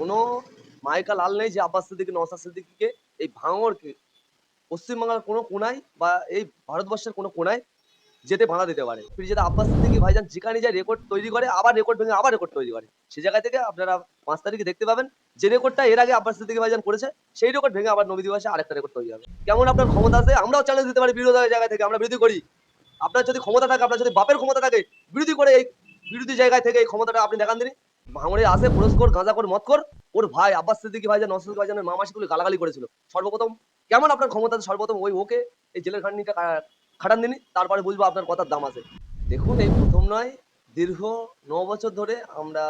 কোনো মাইকা লাল নেই যে আব্বাস সিদ্দিকী নওসাদ সিদ্দিকীকে এই ভাঙরকে পশ্চিমবাংলার কোনো কোনায় বা এই ভারতবর্ষের কোনো কোনায় যেতে বাধা দিতে পারে। যেটা আব্বাস সিদ্দিকী ভাইজান যেখানে যায় রেকর্ড তৈরি করে, আবার রেকর্ড ভেঙে আবার রেকর্ড তৈরি করে। সেই জায়গা থেকে আপনারা পাঁচ তারিখে দেখতে পাবেন যে রেকর্ডটা এর আগে আব্বাস সিদ্দিকী ভাইজান করেছে, সেই রেকর্ড ভেঙে আবার নবী দিবসে আরেকটা রেকর্ড তৈরি হবে। কেমন আপনার ক্ষমতা আছে? আমরাও চ্যালেঞ্জ দিতে পারি বিরোধী জায়গা থেকে, আমরা বিরোধী করি। আপনার যদি ক্ষমতা থাকে, আপনার যদি বাপের ক্ষমতা থাকে, বিরোধী করে এই বিরোধী জায়গায় থেকে এই ক্ষমতাটা আপনি দেখান দিন ভাঙড়ে আসে পুরস্কর, গাঁজা করে মত কর। ওর ভাই আব্বাস সিদ্দিকী ভাইজান নসরুল ভাইজানের মামাসিগুলো গালাগালি করেছিল। সর্বপ্রথম কেমন আপনার ক্ষমতা সর্বপ্রথম ওই ওকে এই জেলের খাটনিটা খাটান দিনই, তারপরে বুঝব আপনার কথার দাম আছে। দেখুন, এই প্রথম নয়, দীর্ঘ ন বছর ধরে আমরা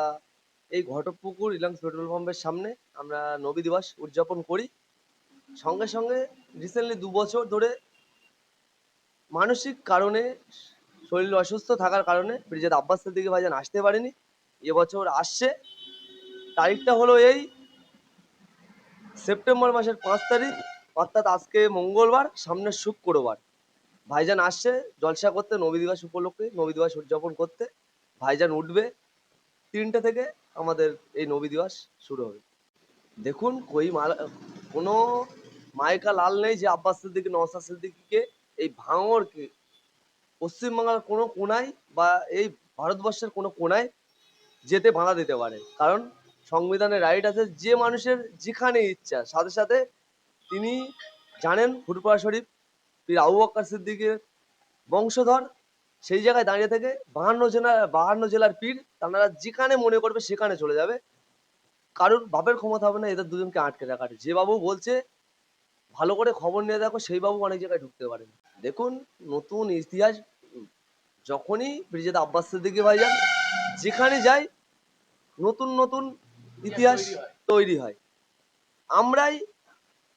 এই ঘটকপুকুর রিলায়েন্স পেট্রোল পাম্পের সামনে আমরা নবী দিবস উদযাপন করি। সঙ্গে সঙ্গে রিসেন্টলি দু বছর ধরে মানসিক কারণে, শরীর অসুস্থ থাকার কারণে ব্রিজেদ আব্বাস সিদ্দিকী ভাইজান আসতে পারেনি। এবছর আসছে। তারিখটা হলো এই সেপ্টেম্বর মাসের পাঁচ তারিখ, অর্থাৎ আজকে মঙ্গলবার, সামনে শুক্রবার। ভাইজান আসছে জলসা করতে, নবী দিবস উপলক্ষে, নবী দিবস উদযাপন করতে। ভাইজান উঠবে তিনটে থেকে আমাদের এই নবী দিবস শুরু হবে। দেখুন, কই মাল, কোনো মাইকা লাল নেই যে আব্বাস সিদ্দিকী নওসাদ সিদ্দিকীকে, এই ভাঙরকে পশ্চিমবাংলার কোনো কোনায় বা এই ভারতবর্ষের কোনো কোনায় যেতে বাধা দিতে পারে। কারণ সংবিধানের রাইট আছে যে মানুষের যেখানে ইচ্ছা। সাথে সাথে তিনি জানেন ফুরপুরা শরীফ, পীর আবু বক্কর সিদ্দিকের বংশধর, সেই জায়গায় দাঁড়িয়ে থেকে বাহান্ন জেলা, বাহান্ন জেলার পীর তারা যেখানে মনে করবে সেখানে চলে যাবে। কারোর বাপের ক্ষমতা হবে না, এদের দুজনকে আটকে রাখার। যে বাবু বলছে, ভালো করে খবর নিয়ে দেখো, সেই বাবু অনেক জায়গায় ঢুকতে পারেন। দেখুন, নতুন ইতিহাস, যখনই ব্রিজেদ আব্বাস সিদ্দিকী ভাইজান যেখানে যায় নতুন নতুন ইতিহাস তৈরি হয়। আমরাই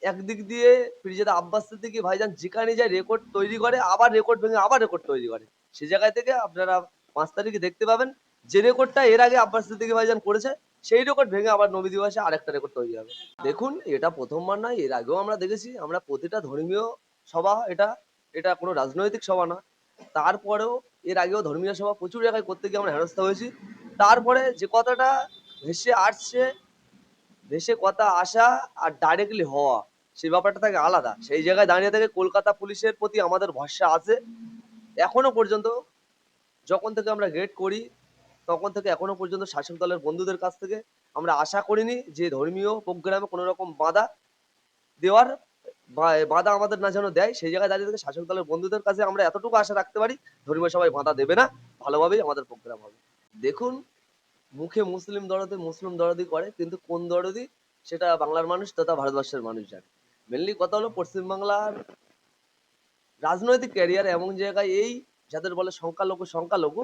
একদিক দিয়ে ব্রিজেদ আব্বাস সিদ্দিকী ভাইজান যেখানে যায় রেকর্ড তৈরি করে, আবার রেকর্ড ভেঙে আবার রেকর্ড তৈরি করে। সে জায়গায় থেকে আপনারা পাঁচ তারিখে দেখতে পাবেন যে রেকর্ডটা এর আগে আব্বাস সিদ্দিকী ভাইজান করেছে, সেই রেকর্ড ভেঙে আবার নবী দিবসে আরেকটা রেকর্ড তৈরি হবে। দেখুন, এটা প্রথমবার নয়, এর আগেও আমরা দেখেছি, আমরা প্রতিটা ধর্মীয় সভা, এটা এটা কোনো রাজনৈতিক সভা না তারপরেও এর আগেও ধর্মীয় সভা প্রচুর জায়গায় করতে গিয়ে আমরা হেনস্থা হয়েছি। তারপরে যে কথাটা ভেসে আসছে, ভেসে কথা আসা আর ডাইরেক্টলি হওয়া, সেই ব্যাপারটা থাকে আলাদা। সেই জায়গায় দাঁড়িয়ে থেকে কলকাতা পুলিশের প্রতি আমাদের ভরসা আছে। এখনও পর্যন্ত যখন থেকে আমরা গেট করি, তখন থেকে এখনও পর্যন্ত শাসক দলের বন্ধুদের কাছ থেকে আমরা আশা করিনি যে ধর্মীয় প্রোগ্রামে কোনো রকম বাধা দেওয়ার বাধা আমাদের না যেন দেয়। সেই জায়গায় দাঁড়িয়ে থেকে শাসক দলের বন্ধুদের কাছে আমরা এতটুকু আশা রাখতে পারি, ধর্মীয় সবাই বাধা দেবে না। ভালোভাবেই আমাদের প্রোগ্রাম হবে। দেখুন, মুখে মুসলিম দরদি মুসলিম দরদি করে, কিন্তু কোন দরদি সেটা বাংলার মানুষ তথা ভারতবর্ষের মানুষ জানে। মেনলি কথা হলো পশ্চিমবাংলার রাজনৈতিক ক্যারিয়ার এমন জায়গায় এই, যাদের বলে সংখ্যালঘু সংখ্যালঘু,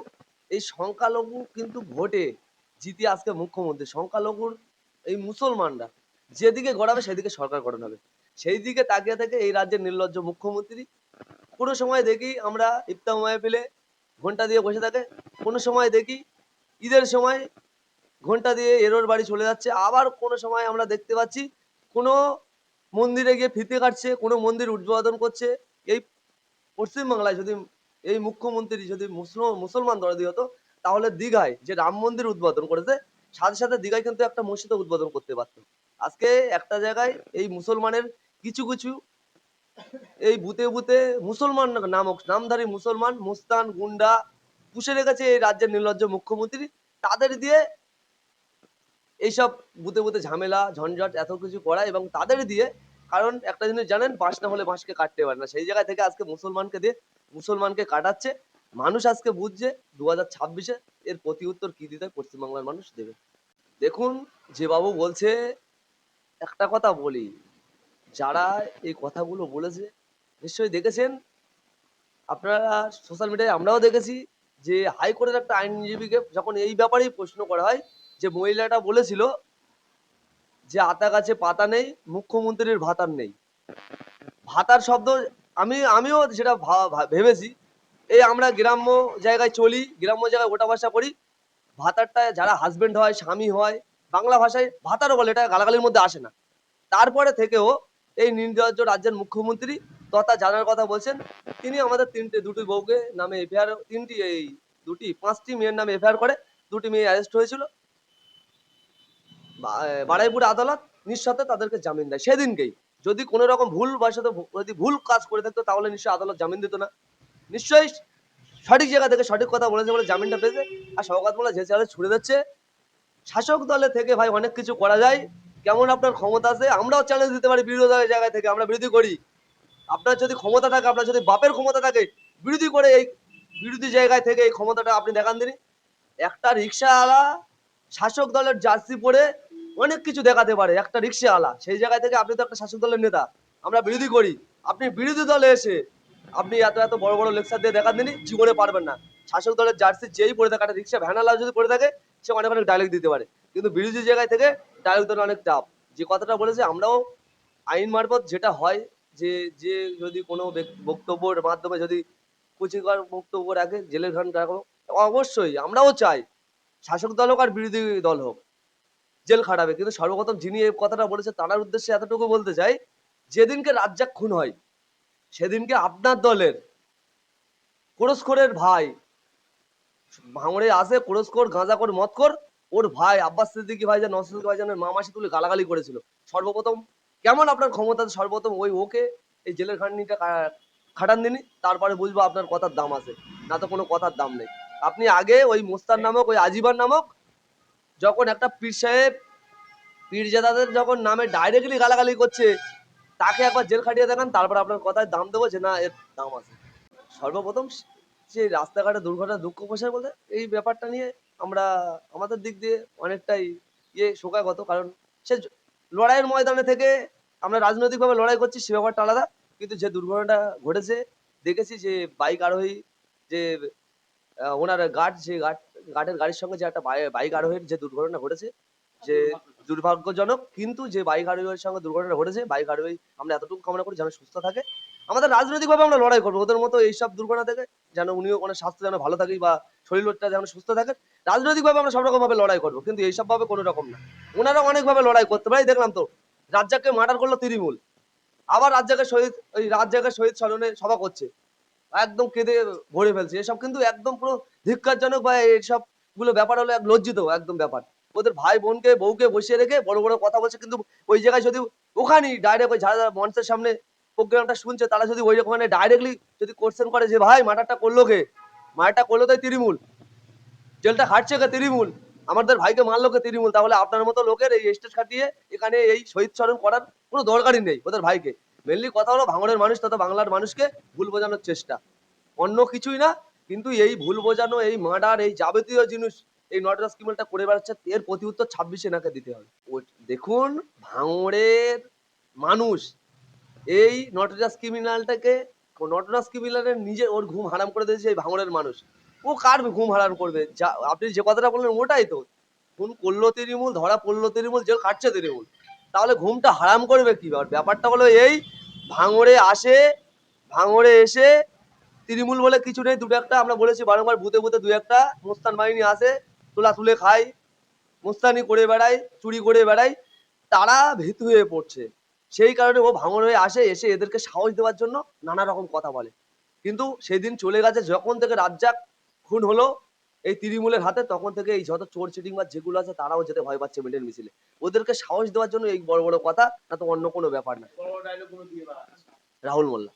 এই সংখ্যালঘু কিন্তু ভোটে জিতে আজকে মুখ্যমন্ত্রী। সংখ্যালঘুর এই মুসলমানরা যেদিকে গড়াবে সেদিকে সরকার গঠন হবে। সেই দিকে তাকিয়ে থেকে এই রাজ্যের নির্লজ্জ মুখ্যমন্ত্রী কোনো সময় দেখি আমরা ইফতার মাহফিলে ঘণ্টা দিয়ে বসে থাকে, কোনো সময় দেখি ঈদের সময় ঘণ্টা দিয়ে এরোর বাড়ি চলে যাচ্ছে। আবার কোনো সময় আমরা দেখতে পাচ্ছি কোনো মন্দিরে গিয়ে ফিতে কাটছে, কোনো মন্দির উদ্বোধন করছে। এই পশ্চিমবাংলায় যদি এই মুখ্যমন্ত্রী যদি মুসলিম মুসলমান দরদি হতো, তাহলে দীঘায় যে রাম মন্দির উদ্বোধন করেছে, সাথে সাথে দীঘায় কিন্তু একটা মসজিদ উদ্বোধন করতে পারতো। আজকে একটা জায়গায় এই মুসলমানের কিছু কিছু এই বুতে বুতে মুসলমান নামক, নামধারী মুসলমান মুস্তান, গুন্ডা পুষে রেখেছে এই রাজ্যের নির্লজ্জ মুখ্যমন্ত্রী, তাদের দিয়ে এইসব বুতে বুতে ঝামেলা, ঝঞ্ঝট, এত কিছু করা এবং তাদের দিয়ে, কারণ একটা জিনিস জানেন, বাঁশ না হলে বাঁশকে কাটতে পারে না। সেই জায়গায় থেকে আজকে মুসলমানকে দিয়ে, মুসলমানকে কাটাচ্ছে। মানুষ আজকে বুঝছে দু হাজার ছাব্বিশে এর প্রতি উত্তর কি দিতে পশ্চিমবাংলার মানুষ দেবে। দেখুন, যে বাবু বলছে, একটা কথা বলি, যারা এই কথাগুলো বলেছে, নিশ্চয়ই দেখেছেন? আপনারা সোশ্যাল মিডিয়ায় আমরাও দেখেছি যে হাইকোর্টের একটা আইনজীবীকে যখন এই ব্যাপারেই প্রশ্ন করা হয়, যে মহিলাটা বলেছিল যে আতা গাছে পাতা নেই, মুখ্যমন্ত্রীর ভাতার নেই। ভাতার শব্দ আমি, আমিও সেটা ভেবেছি। এই আমরা গ্রাম্য জায়গায় চলি, গ্রাম্য জায়গায় ওটা ভাষা করি ভাতারটা যারা হাজবেন্ড হয়, স্বামী হয়, বাংলা ভাষায় ভাতারও বলে, এটা গালাগালির মধ্যে আসে না। তারপরে থেকেও এই নির্লজ্জ রাজ্যের মুখ্যমন্ত্রী তথা জানার কথা বলছেন তিনি আমাদের তিনটে দুটি বউকে নামে এফআইআর তিনটি এই দুটি পাঁচটি মেয়ের নামে এফআইআর করে দুটি মেয়ে অ্যারেস্ট হয়েছিল। বা- এ, বারুইপুর আদালত নিঃশর্তে তাদেরকে জামিন দেয়। সেদিনকেই। যদি কোনো রকম ভুল বশত ভু- যদি ভুল কাজ করে থাকতো তাহলে নিশ্চয়ই আদালত জামিন দিত না। নিশ্চয়ই সঠিক জায়গা থেকে সঠিক কথা বলেছে বলে জামিনটা পেয়েছে। আর সৌগাত মোল্লা যে চালে ছুড়ে দিচ্ছে। শাসক দলে থেকে ভাই অনেক কিছু করা যায়। কেমন আপনার ক্ষমতা আছে? আমরাও চ্যালেঞ্জ দিতে পারি বিরোধী জায়গা থেকে। আমরা বিরোধী করি। আপনার যদি ক্ষমতা থাকে, আপনার যদি বাপের ক্ষমতা থাকে, বিরোধী করে এই বিরোধী জায়গায় থেকে এই ক্ষমতাটা আপনি দেখান দিন। একটা রিক্সাওয়ালা শাসক দলের জার্সি পরে অনেক কিছু দেখাতে পারে, একটা রিক্সাওয়ালা। সেই জায়গায় থেকে আপনি তো একটা শাসক দলের নেতা। আমরা বিরোধী করি। আপনি বিরোধী দলে এসে আপনি এত এত বড় বড় লেকচার দিয়ে দেখান দিনই জীবনে পারবেন না। শাসক দলের জার্সি যেই পরে থাকে, একটা রিক্সা ভ্যানালা যদি পরে থাকে, সে অনেক অনেক ডায়লগ দিতে পারে। কিন্তু বিরোধী জায়গায় থেকে ডায়লগ দেওয়া অনেক টাফ যে কথাটা বলেছে, আমরাও আইন মারফত যেটা হয় যে যে যদি কোনো বক্তব্যের মাধ্যমে যদি কুচিকর বক্তব্য রাখে, জেলের খান রাখো, অবশ্যই আমরাও চাই শাসক দল হোক আর বিরোধী দল হোক, জেল খাটাবে। কিন্তু সর্বপ্রথম যিনি এই কথাটা বলেছে তার উদ্দেশ্যে এতটুকু বলতে চাই, যেদিনকে রাজ্জাক খুন হয়, সেদিনকে আপনার দলের কোরস্করের ভাই, ভাঙড়ে আসে, কোরস্কর গাঁজাকর মতকর ওর ভাই, আব্বাস সিদ্দিকি ভাইজান নসরুল ভাইজানের মামাসি তুলে গালাগালি করেছিল, সর্বপ্রথম কেমন আপনার ক্ষমতা? সর্বপ্রথম ওই ওকে এই জেলের খাটনিটা খাটান দিনই, তারপরে বুঝব আপনার কথার দাম আছে। না তো কোনো কথার দাম নেই। আপনি আগে ওই মোস্তার নামক, ওই আজিবার নামক, যখন একটা পীর সাহেব, পীরজাদাদের যখন নামে ডাইরেক্টলি গালাগালি করছে, তাকে একবার জেল খাটিয়ে দেখান, তারপর আপনার কথায় দাম দেবো যে না, এর দাম আছে। সর্বপ্রথম যে রাস্তাঘাটে দুর্ঘটনা, দুঃখ প্রসার বলতে এই ব্যাপারটা নিয়ে আমরা, আমাদের দিক দিয়ে অনেকটাই ইয়ে শোকাগত। কারণ সে লড়াইয়ের ময়দানে থেকে আমরা রাজনৈতিকভাবে লড়াই করছি, সে ব্যাপারটা আলাদা। কিন্তু যে দুর্ঘটনাটা ঘটেছে, দেখেছি যে বাইক আরোহী যে ওনার গার্ড যে গার্ড গার্ডের গাড়ির সঙ্গে যে একটা বাইক আরোহীর যে দুর্ঘটনা ঘটেছে, যে দুর্ভাগ্যজনক কিন্তু যে বাইক আরোহীর সঙ্গে দুর্ঘটনা ঘটেছে, বাইক আরোহী আমরা এতটুকু কামনা করি যেন সুস্থ থাকে। আমাদের রাজনৈতিকভাবে আমরা লড়াই করব, ওদের মতো এইসব দুর্ঘটনা থেকে যেন উনিও কোনো স্বাস্থ্য যেন ভালো থাকে বা শরীরটা যেন সুস্থ থাকে, রাজনৈতিকভাবে আমরা সব রকম ভাবে লড়াই করব, কিন্তু এইসব ভাবে কোনো রকম না। ওনারা অনেকভাবে লড়াই করতে পারে দেখলাম তো। রাজ্জাককে মার্ডার করল তৃণমূল। আবার রাজ্জাকের শহীদ, ওই রাজ্জাকের শহীদ স্মরণে সভা করছে। একদম কেঁদে ভরে ফেলছে। এসব কিন্তু একদম পুরো ধিক্কারজনক বা এইসবগুলো ব্যাপার হলো এক লজ্জিত একদম ব্যাপার। ওদের ভাই বোনকে, বউকে বসিয়ে রেখে বড় বড় কথা বলছে, কিন্তু ওই জায়গায় যদি ওখানেই ডাইরেক্ট ওই যারা যারা মঞ্চের সামনে প্রোগ্রামটা শুনছে, তারা যদি ওই ওখানে ডাইরেক্টলি যদি কোশ্চেন করে যে, ভাই মার্ডারটা করল কে? মার্ডারটা করল তাই তৃণমূল। জেলটা খাটছে কে তৃণমূল? আমাদের ভাইকে মারলো কে তৃণমূল, তাহলে আপনার মতো লোকের এই স্টেজ খাটিয়ে এখানে এই শহীদ স্মরণ করার কোনো দরকারই নেই ওদের ভাইকে। মেনলি কথা হলো ভাঙড়ের মানুষ তথা বাংলার মানুষকে ভুল বোঝানোর চেষ্টা। অন্য কিছুই না, কিন্তু এই ভুল বোঝানো, এই মার্ডার, এই যাবতীয় জিনিস, এই নটরাজ কিমেলটা করে বেড়াচ্ছে, এর প্রতি উত্তর ছাব্বিশে নাকে দিতে হবে। দেখুন, ভাঙড়ের মানুষ এই নটরাজ ক্রিমিনালটাকে নটরাজ ক্রিমিনালের নিজে ওর ঘুম হারাম করে দিয়েছে এই ভাঙড়ের মানুষ। ও কার ঘুম হারাম করবে? যা, আপনি যে কথাটা বললেন ওটাই তো। খুন করল তৃণমূল ধরা পড়ল তৃণমূল জেল কাটছে তৃণমূল তাহলে ঘুমটা হারাম করবে কি ব্যাপার? ব্যাপারটা হলো এই, ভাঙড়ে আসে, ভাঙড়ে এসে তৃণমূল বলে কিছু নেই, দুটো একটা আমরা বলেছি, বারংবার ভূতে ভূতে দু একটা মুস্তান বাহিনী আসে, তোলা তুলে খায়, মুস্তানি করে বেড়ায়, চুরি করে বেড়ায়, তারা ভীতু হয়ে পড়ছে। সেই কারণে ও ভাঙড় হয়ে আসে, এসে এদেরকে সাহস দেওয়ার জন্য নানা রকম কথা বলে। কিন্তু সেদিন চলে গেছে, যখন থেকে রাজ্জাক খুন হলো এই তৃণমূলের হাতে তখন থেকে এই যত চোর চিটিং বা যেগুলো আছে তারাও যেতে ভয় পাচ্ছে মিডল মিছিলে। ওদেরকে সাহস দেওয়ার জন্য এই বড় বড় কথা না তো অন্য কোনো ব্যাপার না। রাহুল মোল্লা।